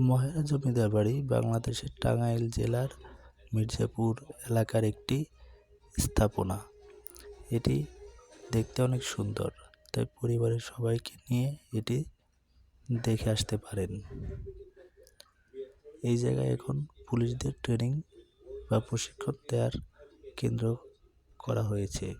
মহেরা জমিদার বাড়ি বাংলাদেশের টাঙ্গাইল জেলার মির্জাপুর এলাকার একটি স্থাপনা। এটি দেখতে অনেক সুন্দর, তাই পরিবারের সবাইকে নিয়ে এটি দেখে আসতে পারেন। এই জায়গায় এখন পুলিশদের ট্রেনিং বা প্রশিক্ষণ দেওয়ার কেন্দ্র করা হয়েছে।